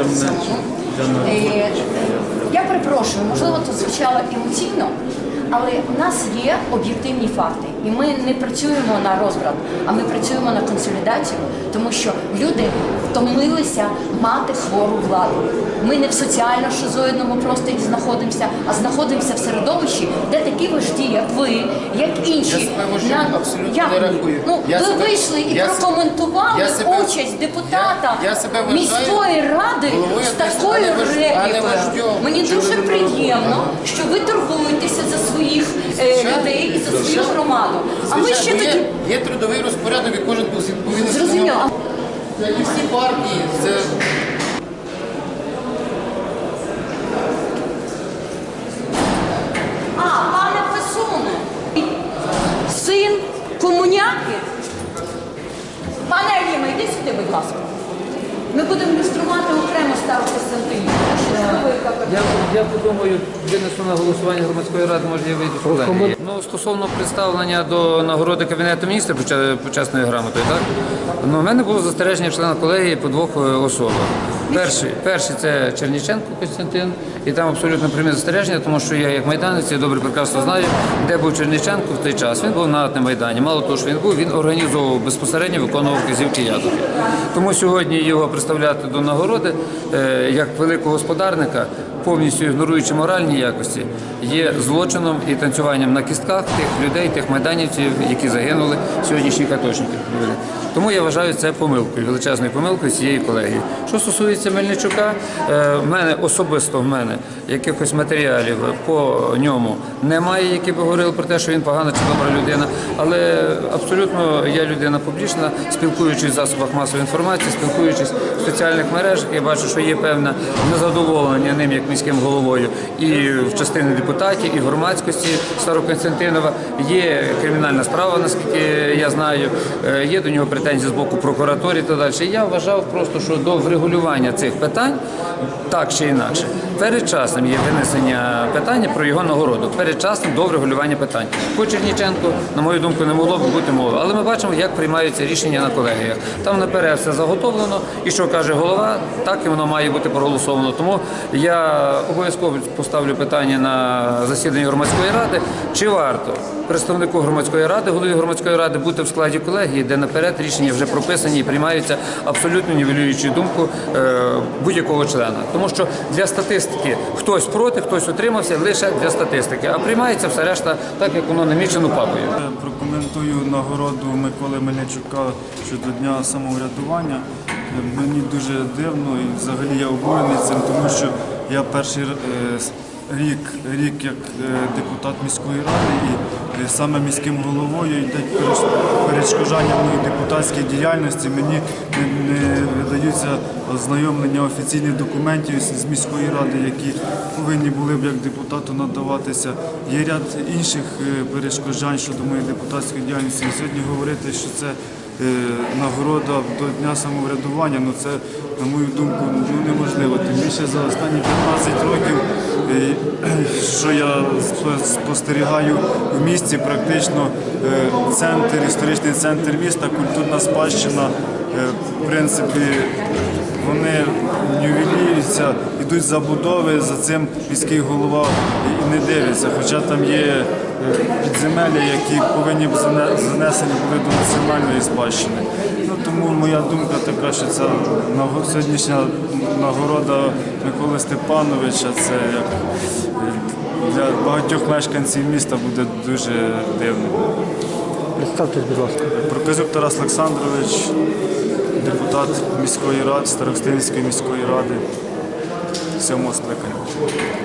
цьому. Е, Я перепрошую, можливо, це звучало емоційно, але у нас є об'єктивні факти, і ми не працюємо на розбрат, а ми працюємо на консолідацію, тому що люди втомилися мати хвору владу. Ми не в соціально шизоїдному просторі знаходимося, а знаходимося в середовищі, де такі вожді, як ви, як інші, Я себе вождем абсолютно не рахую. Ну, Я ви себе- вийшли і я прокоментували себе- участь депутата я- я себе міської ради головою з такою реплікою. Мені дуже приємно, що ви турбуєтеся за своїх е, людей і за свою громаду. А ми ще тоді є, є трудовий розпорядок, і кожен повинен зрозуміло. а Це і всі партії, це А, пане Песуне, син комуняки. Пане Аліма, йди сюди, будь ласка. Ми будемо ілюструвати окремо стару Костянтинівну. Я, я подумаю, винесу на голосування громадської ради, може я вийду з колеги. Ну, стосовно представлення до нагороди Кабінету міністрів почесною грамотою, так? Ну, у мене було застереження члена колегії по двох е, особах. Перший, перший це Черніченко Костянтин, і там абсолютно прямі застереження, тому що я як майданець я добре прекрасно знаю, де був Черніченко в той час. Він був на Майдані. Мало того, що він був, він організовував безпосередньо, виконував вказівки Ядухи. Тому сьогодні його представляти до нагороди е, як великого господарника, повністю ігноруючи моральні якості, є злочином і танцюванням на кістках тих людей, тих майданівців, які загинули сьогоднішніх аточників. Тому я вважаю це помилкою, величезною помилкою цієї колегії. Що стосується Мельничука, е, в мене особисто в мене якихось матеріалів по ньому немає, які б говорили про те, що він погана чи добра людина. Але абсолютно я людина публічна, спілкуючись в засобах масової інформації, спілкуючись в соціальних мережах, я бачу, що є певне незадоволення ним як міським головою і в частини депутатів, і в громадськості Староконстантинова. Є кримінальна справа, наскільки я знаю, е, є до нього претензії з боку прокуратури та далі. Я вважав просто, що до врегулювання цих питань так чи інакше. Передчасним є винесення питання про його нагороду. Передчасним до врегулювання питань. По Черніченку, на мою думку, не могло б бути мови. Але ми бачимо, як приймаються рішення на колегіях. Там наперед все заготовлено, і що каже голова, так і воно має бути проголосовано. Тому я обов'язково поставлю питання на засіданні громадської ради, чи варто представнику громадської ради, голові громадської ради бути в складі колегії, де наперед рішення вже прописані і приймаються абсолютно нівелюючи думку е, будь-якого члена. Тому що для статистики хтось проти, хтось утримався лише для статистики, а приймається все решта так, як воно намічено папою. Прокоментую нагороду Миколи Мельничука щодо дня самоврядування. Мені дуже дивно і взагалі я обурений цим, тому що я перший е, рік, рік як е, депутат міської ради і е, саме міським головою йде переш- перешкоджання моїй депутатській діяльності. Мені не, видаються ознайомлення офіційних документів з міської ради, які повинні були б як депутату надаватися. Є ряд інших е, перешкоджань щодо моєї депутатської діяльності. Сьогодні говорити, що це нагорода до Дня самоврядування, ну це, на мою думку, більше за останні 15 років, що я спостерігаю в місті, практично е, центр, історичний центр міста, культурна спадщина, в принципі, вони нівелюються, йдуть забудови, за цим міський голова і не дивиться. Хоча там є е, підземелля, які повинні б занесені були до національної спадщини. Ну, тому моя думка така, що ця сьогоднішня нагорода Миколи Степановича це як е, для багатьох мешканців міста буде дуже дивним. Представтесь, будь ласка. Проказюк Тарас Олександрович, депутат міської ради, Старостинської міської ради, сьомого скликання.